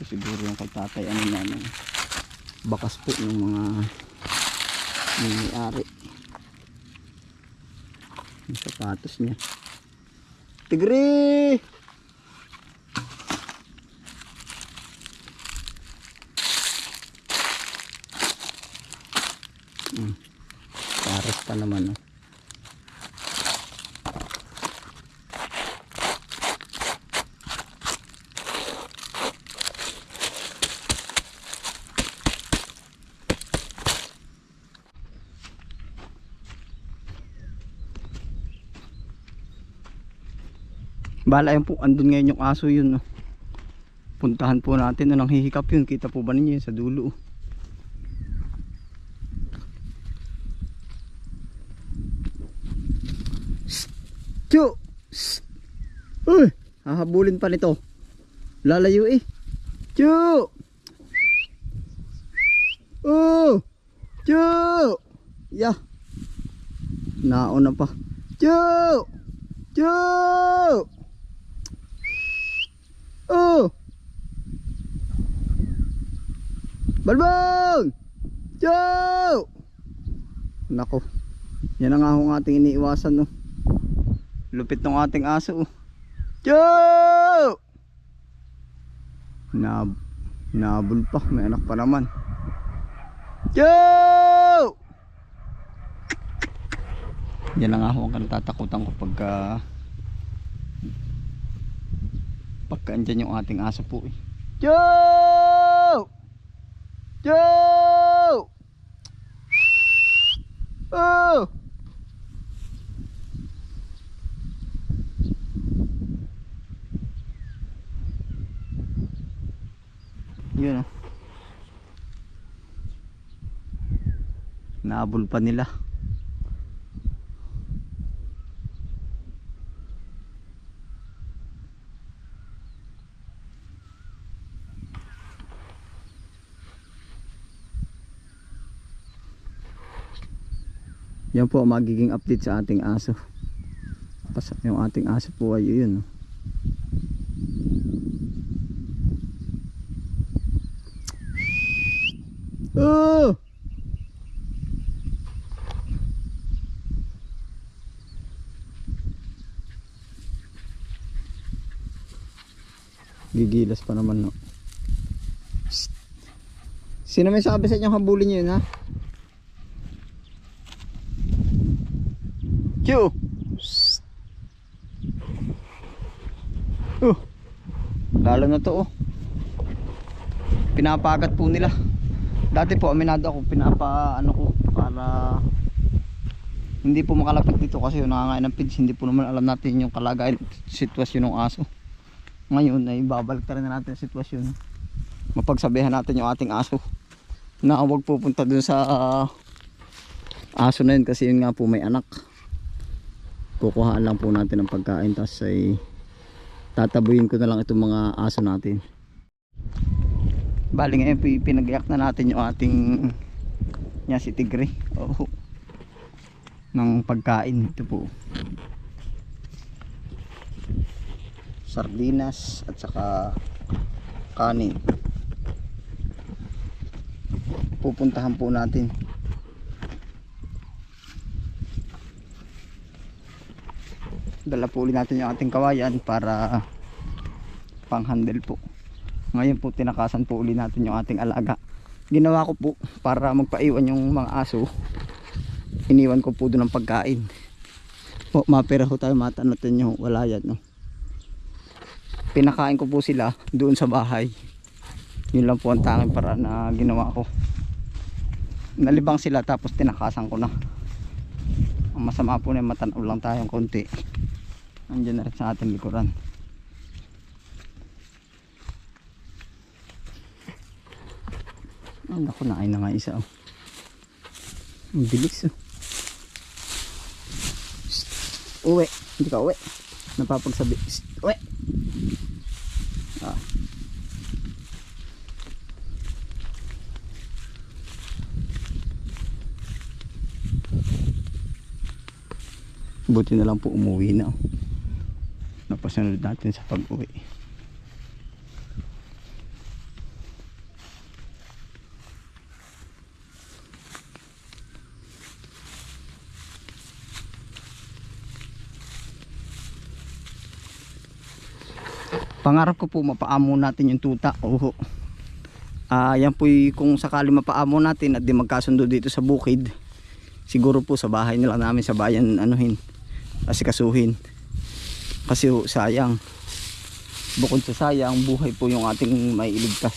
Ito siguro yung kay tatay ano ano, bakas po ng mga may-ari. Yung sapatos niya. Tigre! Hmm. Pares pa naman oh. Bala yun po, andun ngayon yung aso yun. No? Puntahan po natin, no, nang hihikap yun. Kita po ba ninyo yun sa dulo? oh. Shh! Uy! Hahabulin pa nito. Lalayo eh. Chu! Oh! Chu! Yeah. Nauna pa. Chu! Chu! Oh! Balbong! Chu! Nako. Yan ang ahong ating iniiwasan no. Lupit ng ating aso. oh. Chu! Nab nabul pa, may anak pa naman. Chu! Yan ang ako ang tatakutan ko pagka pagka andyan yung ating aso po eh. Joe! Joe! Oh! Yun oh. Naabol pa nila. Yan po magiging update sa ating aso. Yung ating aso po ay yun. oh. Gigilas pa naman no. Sino may sabi sa inyo habulin yun ha? Q. Oh. Lalo na to oh. Pinapagat po nila. Dati po aminado ako pinapa ano ko para hindi po makalapit dito kasi yung nangangain ng pigs hindi po naman alam natin yung kalagayan sitwasyon ng aso. Ngayon ay babalik na natin ang sitwasyon. Mapagsabihan natin yung ating aso na huwag pupunta dun sa ah, aso na yun kasi yun nga po may anak kukuhaan lang po natin ng pagkain tapos ay tatabuyin ko na lang itong mga aso natin. Bali ngayon pi- pinagayak na natin yung ating nya si tigre. Oh, ng pagkain ito po. Sardinas at saka kanin. Pupuntahan po natin dala po ulit natin yung ating kawayan para pang handle po. Ngayon po tinakasan po ulit natin yung ating alaga. Ginawa ko po para magpaiwan yung mga aso. Iniwan ko po doon ng pagkain. Po mapera ho tayo matanatin nyo wala yan no? Pinakain ko po sila doon sa bahay. Yun lang po ang tanging para na ginawa ko. Nalibang sila tapos tinakasan ko na. Masama po na matanaw lang tayong konti andyan na rin sa ating likuran ay naku naay na nga isa oh. ang bilis oh. Uwi hindi ka uwi napapagsabi uwi ah. buti na lang po umuwi na oh ipasunod natin sa pag-uwi. Pangarap ko po mapaamo natin yung tuta. Oho. Uh, yan po kung sakali mapaamo natin at di magkasundo dito sa bukid siguro po sa bahay nila namin sa bayan anuhin asikasuhin. Kasi sayang. Bukod sa sayang, buhay po yung ating may iligtas.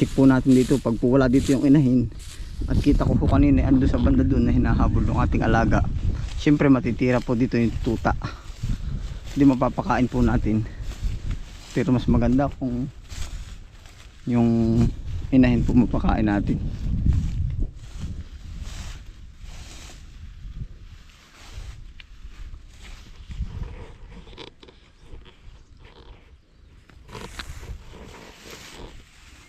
Check po natin dito pag po wala dito yung inahin. At kita ko po kanina ando sa banda doon na hinahabol ng ating alaga. Siyempre matitira po dito yung tuta. Hindi mapapakain po natin. Pero mas maganda kung yung inahin po mapakain natin.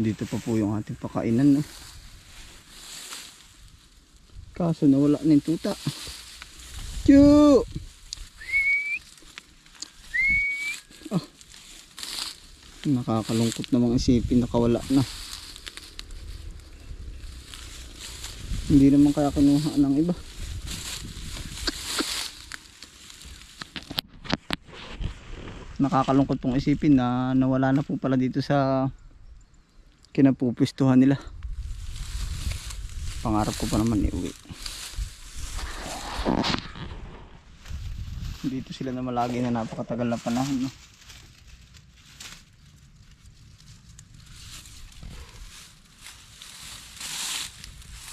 Dito pa po yung ating pakainan. No? Kaso nawala na yung tuta. Chu! Ah. Nakakalungkot namang isipin nakawala na. Hindi naman kaya kinuha ng iba. Nakakalungkot pong isipin na nawala na po pala dito sa kinapupistuhan nila. Pangarap ko pa naman iuwi. Dito sila na malagi na napakatagal na panahon. No?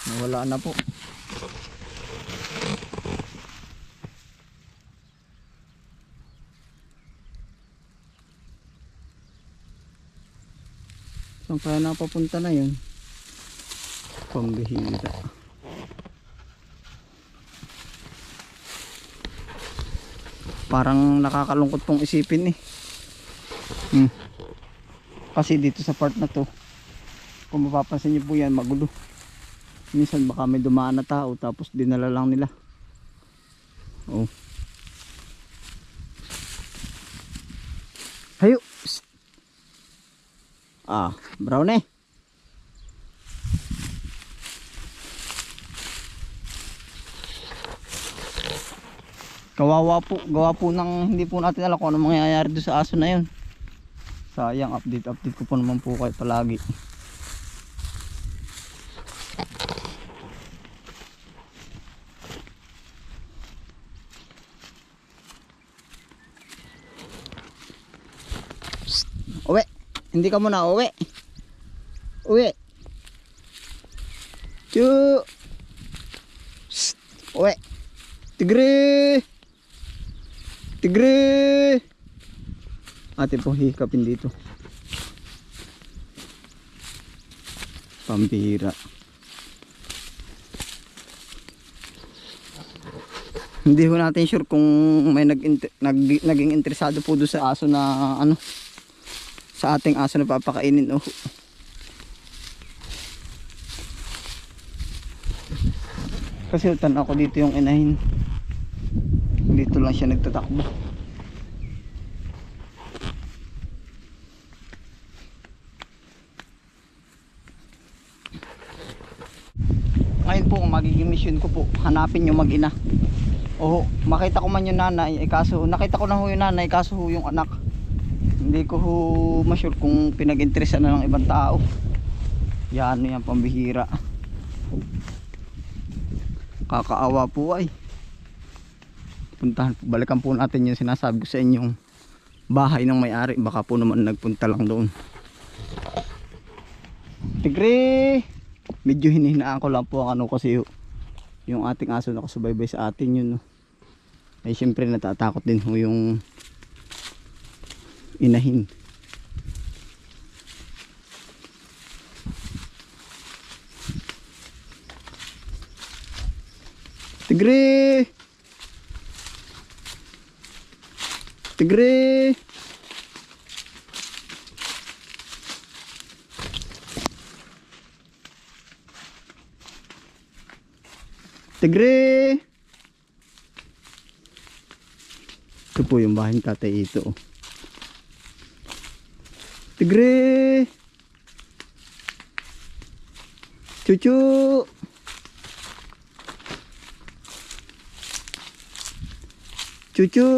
Nawala na po. Saan kaya napapunta na yun? Pambihira. Parang nakakalungkot pong isipin eh. Hmm. Kasi dito sa part na to, kung mapapansin niyo po yan, magulo. Minsan baka may dumaan na tao tapos dinala lang nila. Oh. Hayo. Ah, brown eh. Kawawa po, gawa po ng hindi po natin alam kung ano mangyayari doon sa aso na yun. Sayang, update update ko po naman po kayo palagi. Psst, Uwi, hindi ka muna uwi. Uwi. Chu. Uwi. Tigre! Tigre! Ate po hikapin dito. Pambira. Hindi ho natin sure kung may nag, nag naging interesado po doon sa aso na ano sa ating aso na papakainin oh. Kasi utan ako dito yung inahin. Dito lang siya nagtatakbo. Ngayon po, ang magiging mission ko po, hanapin yung mag-ina. Oo, makita ko man yung nanay, eh, kaso, nakita ko na ho yung nanay, kaso ho yung anak. Hindi ko ma-sure kung pinag-interesa na ng ibang tao. Yan, yan, pambihira. Kakaawa po ay. Puntahan balikan po natin yung sinasabi ko sa inyong bahay ng may-ari. Baka po naman nagpunta lang doon. Tigre! Medyo hinihinaan ko lang po ang ano kasi yung ating aso na kasubaybay sa atin yun. No? Ay syempre natatakot din ho yung inahin. Tigre! Tigre! Tigre! Ito po yung bahay ng tatay ito. oh. Tigre! Chuchu! Chuchu!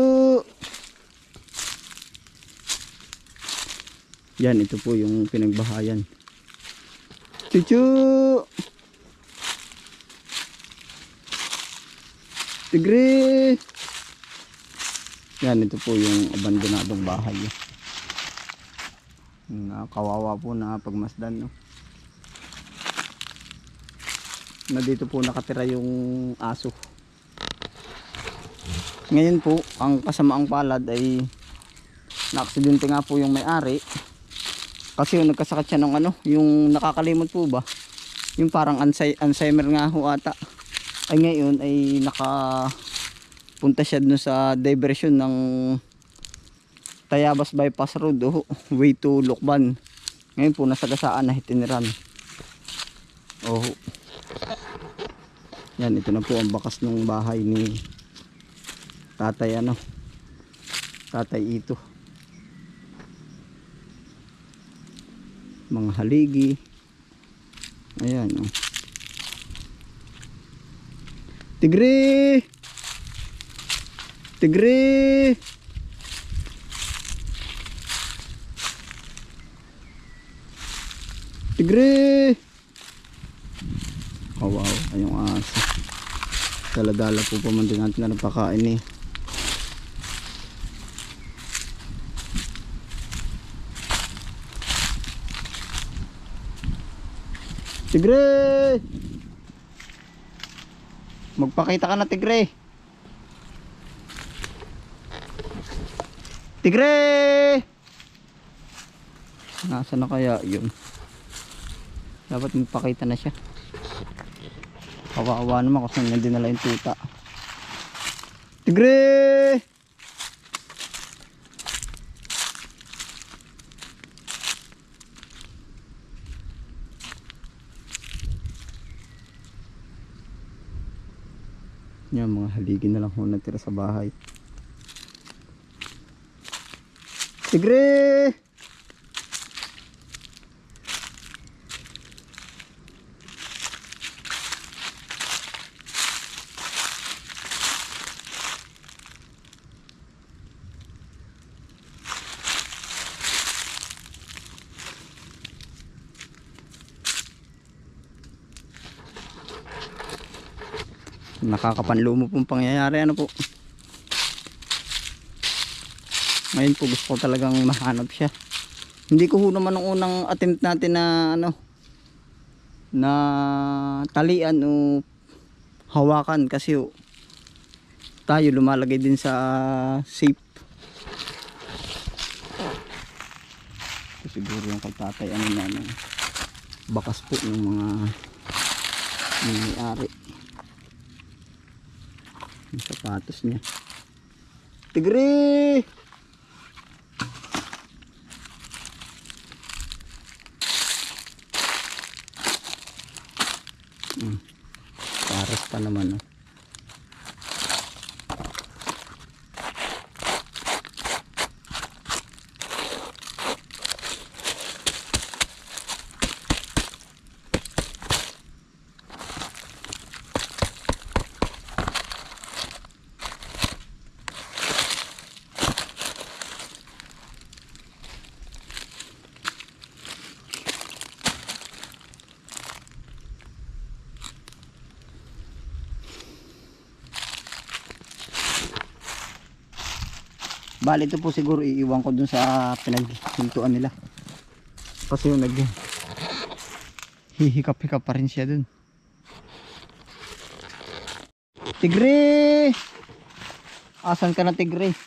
Yan, ito po yung pinagbahayan. Chuchu! Tigre! Yan, ito po yung abandonadong bahay. Na kawawa po na pagmasdan, no? Na dito po nakatira yung aso. Ngayon po, ang kasamaang palad ay na-aksidente nga po yung may-ari. Kasi yung nagkasakit siya ng ano, yung nakakalimot po ba? Yung parang Alzheimer nga ho ata. Ay ngayon ay naka punta siya dun sa diversion ng Tayabas Bypass Road, oh, way to Lukban. Ngayon po nasa gasaan na hitiniran. Oh. Yan, ito na po ang bakas ng bahay ni tatay ano tatay ito mga haligi ayan oh. tigre tigre oh wow ayong aso daladala po pa man din natin na nagpakain eh Tigre! Magpakita ka na tigre. Tigre! Nasa na kaya yun? Dapat magpakita na siya. Kawawa naman kasi hindi dinala yung tuta. Tigre! Yan, mga haligi na lang ho natira sa bahay. Tigre! Nakakapanlumo pong pangyayari. Ano po? Ngayon po gusto ko talagang mahanap siya. Hindi ko ho naman nung unang attempt natin na ano na talian o hawakan kasi ho, tayo lumalagay din sa safe. Siguro yung kay tatay ano ano, bakas po ng mga may-ari yung sapatos niya. Tigre! Hmm. Pares pa naman. Oh. Bali ito po siguro iiwan ko dun sa pinaghintuan nila. Kasi yung nag hihikap-hikap pa rin siya dun. Tigre! Asan ka na tigre?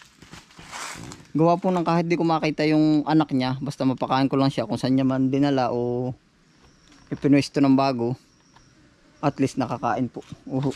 Gawa po ng kahit di ko makita yung anak niya, basta mapakain ko lang siya kung saan niya man dinala o ipinwesto ng bago. At least nakakain po. Uhu.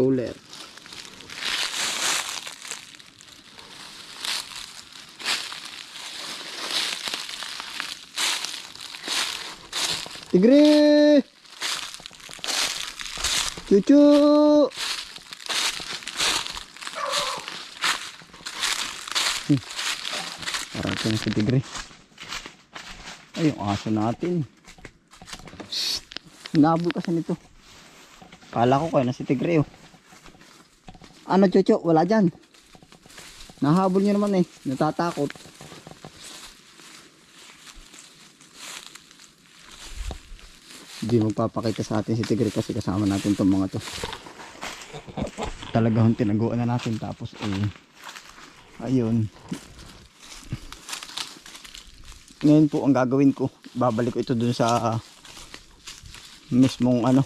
Roller. Tigre! Cucu! Hmm. Parang na si Tigre. Ay, yung aso natin. Shhh! Nabol kasi nito. Kala ko kayo na si Tigre oh. Ano Chucho? Wala dyan. Nahabol nyo naman eh. Natatakot. Hindi magpapakita sa atin si Tigre kasi kasama natin itong mga to. Talaga hong tinaguan na natin tapos eh. Ayun. Ngayon po ang gagawin ko. Babalik ko ito dun sa mismong ano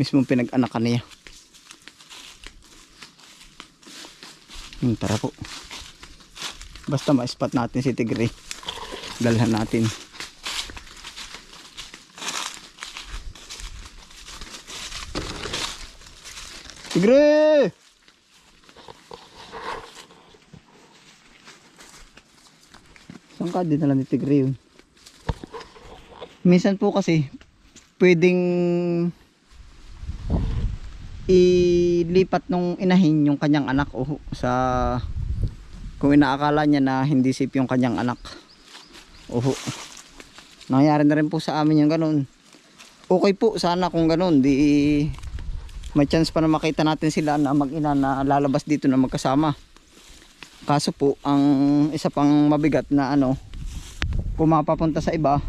mismong pinag-anakan niya hmm, tara po basta ma-spot natin si Tigre dalhan natin Tigre! Saan ka? Di na lang ni Tigre yun. Minsan po kasi, pwedeng ilipat nung inahin yung kanyang anak o sa kung inaakala niya na hindi safe yung kanyang anak. Oho. Nangyari na rin po sa amin yung ganun. Okay po sana kung ganun. Di may chance pa na makita natin sila na mag-ina na lalabas dito na magkasama. Kaso po, ang isa pang mabigat na ano, kung mapapunta sa iba,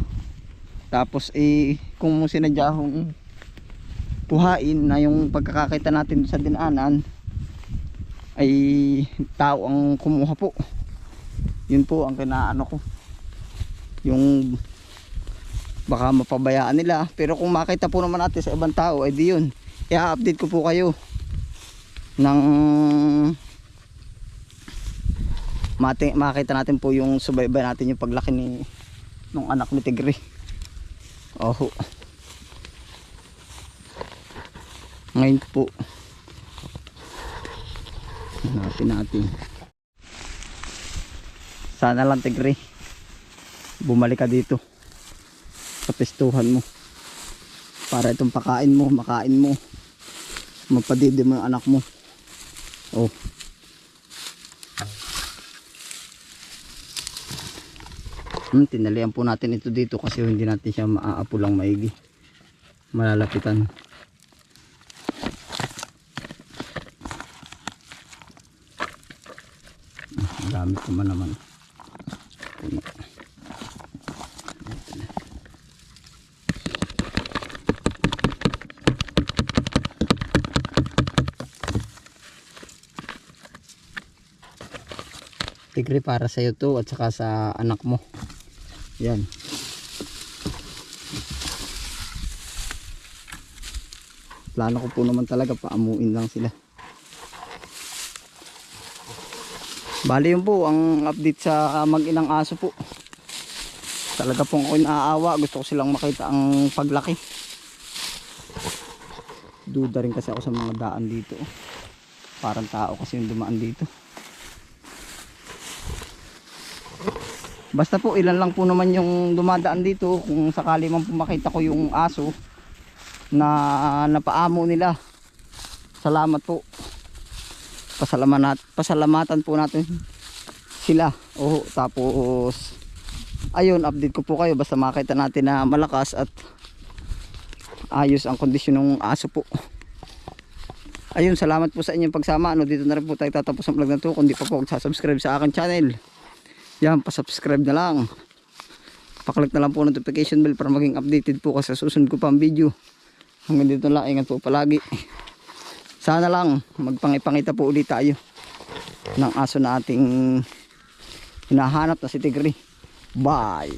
tapos eh, kung sinadyahong puhain na yung pagkakakita natin sa dinaanan, ay tao ang kumuha po. Yun po ang kinaano ko. Yung baka mapabayaan nila. Pero kung makita po naman natin sa ibang tao, ay di yun. I-update ko po kayo ng mati, makita natin po yung subaybay natin yung paglaki ni nung anak ni Tigre. Oho. Ngayon po. Hanapin natin. Sana lang Tigre. Bumalik ka dito. Sa pistuhan mo. Para itong pakain mo makain mo. Magpadidi mo anak mo. Oh. Hmm, tinalian po natin ito dito kasi hindi natin siya maaapo lang maigi. Malalapitan Dami ko man naman. Puno. Tigre para sa iyo to at saka sa anak mo. Yan. Plano ko po naman talaga paamuin lang sila. Bali yun po ang update sa mag-inang aso po. Talaga pong ako. Gusto ko silang makita ang paglaki. Duda rin kasi ako sa mga daan dito. Parang tao kasi yung dumaan dito. Basta po ilan lang po naman yung dumadaan dito. Kung sakali man po makita ko yung aso na napaamo nila. Salamat po pasalamatan pasalamatan po natin sila. Oh tapos ayun update ko po kayo basta makita natin na malakas at ayos ang kondisyon ng aso po. Ayun salamat po sa inyong pagsama. Ano dito na rin po tayo tatapos ang vlog na to. Kung di pa po subscribe sa akin channel. Yan pa-subscribe na lang. Paklik na lang po notification bell para maging updated po kasi susunod ko pang video. Hanggang dito lang. Ingat po palagi sana lang magpangipangita po ulit tayo ng aso na ating hinahanap na si Tigre. Bye